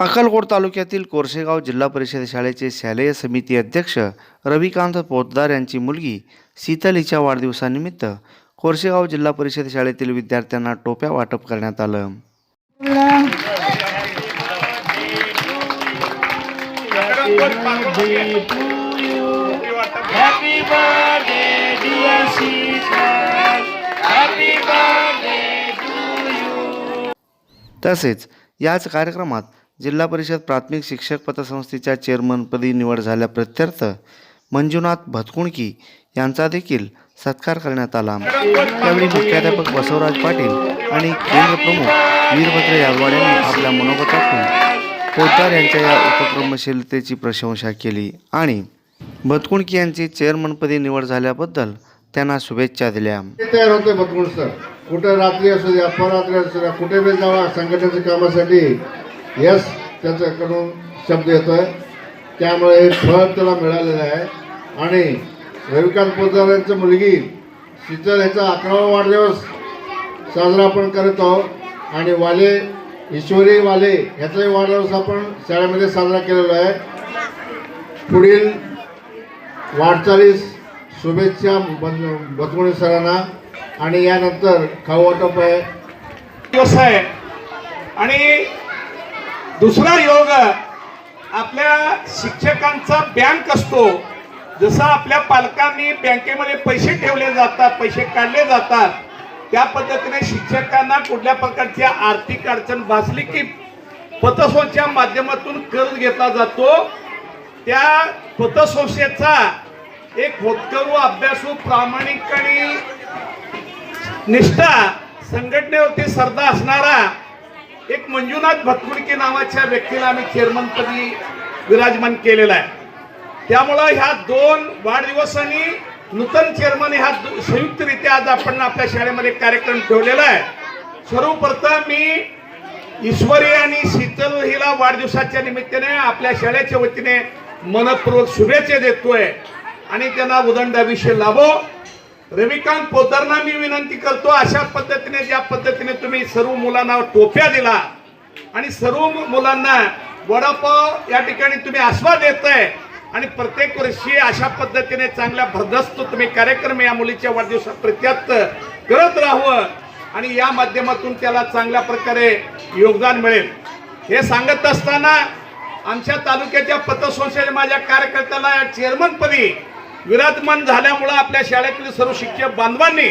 अक्कलकोट तालुक्यातील कोरशेगाव जिल्हा परिषद शाळेचे शालेय समिती अध्यक्ष रविकांत पोतदार यांची मुलगी शीतल हिच्या वाढदिवसानिमित्त कोरसेगाव जिल्हा परिषद शाळेतील विद्यार्थ्यांना टोप्या वाटप करण्यात आलं. तसेच याच कार्यक्रमात जिल्हा परिषद प्राथमिक शिक्षक पतसंस्थेच्या चेअरमनपदी निवड झाल्या प्रत्यर्थ मंजुनाथ भतकुणकी यांचा देखील सत्कार करण्यात आला. त्यावेळी मुख्याध्यापक बसवराज पाटील आणि केंद्र प्रमुख वीरभद्र यादवाड यांनी आपल्या मनोगतातून पोद्दार यांच्या या उपक्रमशीलतेची प्रशंसा केली आणि भतकुणकी यांची चेअरमनपदी निवड झाल्याबद्दल त्यांना शुभेच्छा दिल्या. तयार होते भतकुण सर. कुठे रात्री असू द्या अपरात्री असू द्या कुठे बी जावा संघटनेच्या कामासाठी यस त्याच्याकडून शब्द येतो आहे त्यामुळे हे फळ त्याला मिळालेलं आहे. आणि रविकांत पोतदार यांची मुलगी शीतल ह्याचा अकरावा वाढदिवस साजरा आपण करत आहोत. आणि वाले ईश्वरी वाले ह्याचाही वाढदिवस आपण शाळेमध्ये साजरा केलेला आहे. पुढील वाटचालीस शुभेच्छा बतमुळे सरांना. आणि यानंतर खाऊ वाटप आहे. दिवस आहे. आणि दुसरा योग आपल्या शिक्षकांचा बँक असतो. जसं आपल्या पालकांनी बँकेमध्ये पैसे ठेवले जातात पैसे काढले जातात त्या पद्धतीने शिक्षकांना कुठल्या प्रकारची आर्थिक अडचण भासली की पतसंस्थेच्या माध्यमातून कर्ज घेतला जातो. त्या पतसंस्थेचा एक होतकरू अभ्यासू प्रामाणिक आणि निष्ठा संघटनेवरती श्रद्धा असणारा एक मंजुनाथ भतकुडके नावाच्या व्यक्तीला आम्ही चेअरमनपदी विराजमान केलेला आहे. त्यामुळं ह्या दोन वाढदिवसांनी नूतन चेअरमन ह्या संयुक्तरित्या आज आपण आपल्या शाळेमध्ये कार्यक्रम ठेवलेला आहे. सर्वप्रथम मी ईश्वरी आणि शीतल हिला वाढदिवसाच्या निमित्ताने आपल्या शाळेच्या वतीने मनपूर्वक शुभेच्छा देतोय. आणि त्यांना उदंड आयुष्य लाभो. रविकांत पोतरना मी विनंती करतो अशा पद्धतीने ज्या पद्धतीने तुम्ही सर्व मुलांना टोप्या दिला आणि सर्व मुलांना वडापाव या ठिकाणी तुम्ही आस्वाद देताय आणि प्रत्येक वर्षी अशा पद्धतीने चांगल्या भरदस्त तुम्ही कार्यक्रम या मुलीच्या वाढदिवसात प्रत्यर्थ करत राहावं आणि या माध्यमातून त्याला चांगल्या प्रकारे योगदान मिळेल. हे सांगत असताना आमच्या तालुक्याच्या पतसंस्थेच्या माझ्या कार्यकर्त्याला चेअरमनपदी विराजमान झाल्यामुळं आपल्या शाळेतील सर्व शिक्षक बांधवांनी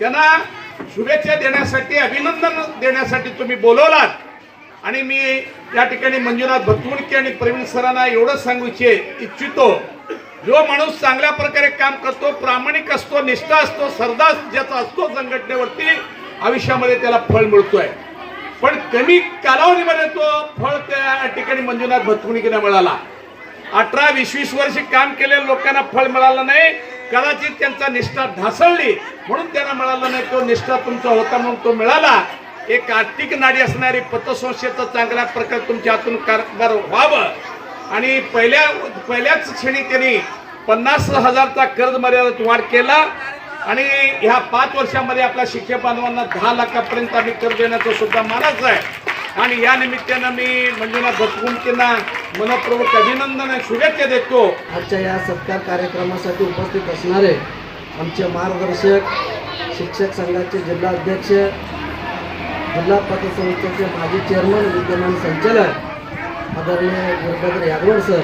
त्यांना शुभेच्छा देण्यासाठी अभिनंदन देण्यासाठी तुम्ही बोलवलात. आणि मी या ठिकाणी मंजुनाथ भतमुणके आणि प्रवीण सरांना एवढंच सांगू इच्छे- इच्छितो. जो माणूस चांगल्या प्रकारे काम करतो प्रामाणिक असतो निष्ठा असतो सरदार ज्याचा असतो संघटनेवरती आयुष्यामध्ये त्याला फळ मिळतोय. पण कमी कालावधीमध्ये तो फळ त्या ठिकाणी मंजुनाथ भतकुणीकडे मिळाला. अठरा वीस वीस वर्ष काम केलेल्या लोकांना फळ मिळालं नाही. कदाचित त्यांचा निष्ठा ढासळली. म्हणून त्यांना मिळालं नाही. तो निष्ठा तुमचा होता म्हणून तो मिळाला. एक आर्थिक नाडी असणारी पतसंस्थेचं चांगल्या प्रकारे तुमच्या हातून कारभार व्हावं. आणि पहिल्या पहिल्याच क्षणी त्यांनी पन्नास हजारचा कर्ज मर्यादेत वाढ केला. आणि ह्या पाच वर्षामध्ये आपल्या शिक्षक बांधवांना दहा लाखापर्यंत आम्ही कर्ज देण्याचं सुद्धा मानाचं आहे. आणि या निमित्तानं मी मंजुनाथ भटकुंटींना मनपूर्वक अभिनंदन आणि शुभेच्छा देतो. आजच्या या सत्कार कार्यक्रमासाठी उपस्थित असणारे आमचे मार्गदर्शक शिक्षक संघाचे जिल्हा अध्यक्ष जिल्हा पतसंस्थेचे माजी चेअरमन विद्यमान संचालक आदरणीय वीरभद्र यादवड सर.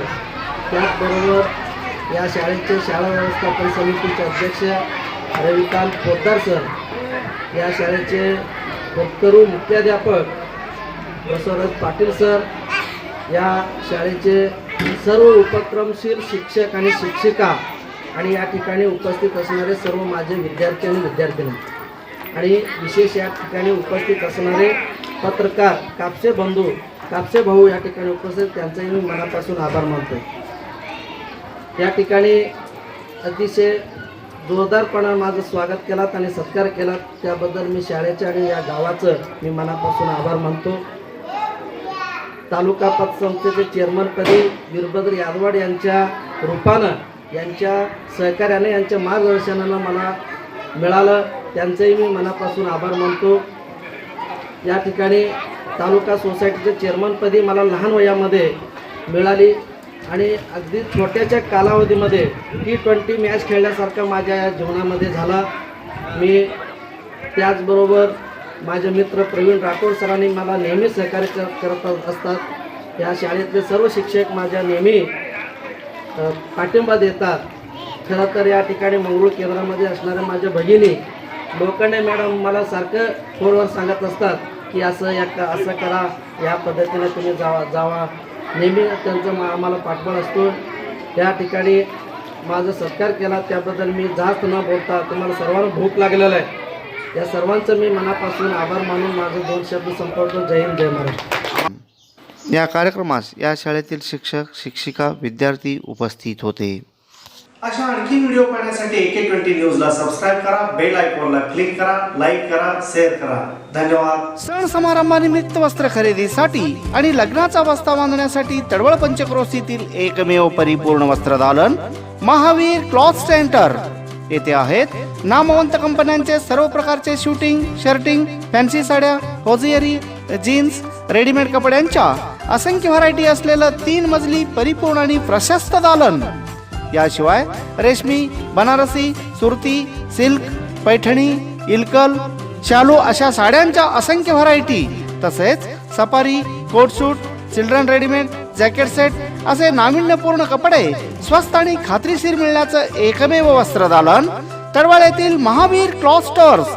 त्याचबरोबर या शाळेचे शाळा व्यवस्थापन समितीचे अध्यक्ष रविकांत पोद्दार सर. या शाळेचे होतकरू मुख्याध्यापक बसवराज पाटील सर या शाळेचे सर्व उपक्रमशील शिक्षक आणि शिक्षिका आणि या ठिकाणी उपस्थित असणारे सर्व माझे विद्यार्थी आणि विद्यार्थिनी. आणि विशेष या ठिकाणी उपस्थित असणारे पत्रकार कापसे बंधू कापसे भाऊ या ठिकाणी उपस्थित त्यांचाही मी मनापासून आभार मानतो. या ठिकाणी अतिशय जोरदारपणा माझं स्वागत केलात आणि सत्कार केलात. त्याबद्दल मी शाळेच्या आणि या गावाचं मी मनापासून आभार मानतो. तालुका पतसंस्थेचे चेअरमनपदी वीरभद्र यादवाड यांच्या रूपानं यांच्या सहकार्याने यांच्या मार्गदर्शनानं मला मिळालं. त्यांचंही मी मनापासून आभार मानतो. या ठिकाणी तालुका सोसायटीच्या चेअरमनपदी मला लहान वयामध्ये मिळाली आणि अगदी छोट्याच्या कालावधीमध्ये टी ट्वेंटी मॅच खेळल्यासारखं माझ्या या जीवनामध्ये झाला. मी त्याचबरोबर माझे मित्र प्रवीण राठोड सरांनी मला नेहमी सहकार्य करत असतात. या शाळेतले सर्व शिक्षक माझ्या नेहमी पाठिंबा देतात. खरं तर या ठिकाणी मंगळूर केंद्रामध्ये असणाऱ्या माझ्या भगिनी लोखंडे मॅडम मला सारखं फोनवर सांगत असतात की असं या का असं करा या पद्धतीने तुम्ही जावा जावा. नेहमी त्यांचं मा आम्हाला पाठबळ असतो. या ठिकाणी माझा सत्कार केला त्याबद्दल मी जास्त न बोलता तुम्हाला सर्वांना भूक लागलेलं आहे. या सर्वांचं मी मनापासून आभार मानून माझं दोन शब्द संपवतो. जय हिंद जय महाराष्ट्र. या कार्यक्रमास या शाळेतील शिक्षक शिक्षिका विद्यार्थी उपस्थित होते. अशा आणखी व्हिडिओ पाहण्यासाठी एके ट्वेंटी न्यूजला सबस्क्राईब करा बेल आयकॉनला क्लिक करा लाईक करा शेअर करा. धन्यवाद. सण समारंभानिमित्त वस्त्र खरेदीसाठी आणि लग्नाचा बस्ता बांधण्यासाठी तडवळ पंचक्रोशीतील एकमेव परिपूर्ण वस्त्रदालन महावीर क्लॉथ सेंटर येथे आहेत. नामवंत कंपन्यांचे सर्व प्रकारचे शूटिंग शर्टिंग फॅन्सी साड्या होजियरी जीन्स रेडीमेड कपड्यांच्या असंख्य व्हरायटी असलेलं तीन मजली परिपूर्ण आणि प्रशस्त दालन. याशिवाय रेशमी बनारसी सुरती सिल्क पैठणी इलकल शालू अशा साड्यांच्या असंख्य व्हरायटी तसेच safari coat suit children readymade jacket set असे नाविन्यपूर्ण कपडे स्वस्त आणि खात्रीशीर मिळण्याचं एकमेव वस्त्रदालन तडवळ येथील महावीर क्लॉस्टर्स.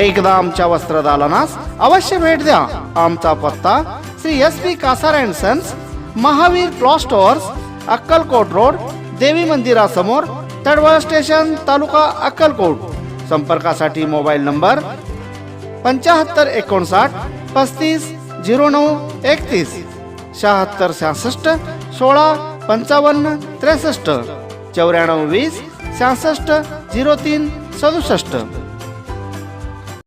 एकदा आमच्या वस्त्रदालनास अवश्य भेट द्या. आमचा पत्ता Shri S P Kasar and sons Mahavir cloisters Akkalkot road देवी मंदिरासमोर तडवळ स्टेशन तालुका अक्कलकोट. संपर्कासाठी मोबाईल नंबर पंच्याहत्तर एकोणसाठ पस्तीस झिरो नऊ एकतीस शहात्तर सहासष्ट सोळा पंचावन्न त्रेसष्ट चौऱ्याण्णव वीस सहासष्ट झिरो तीन सदुसष्ट.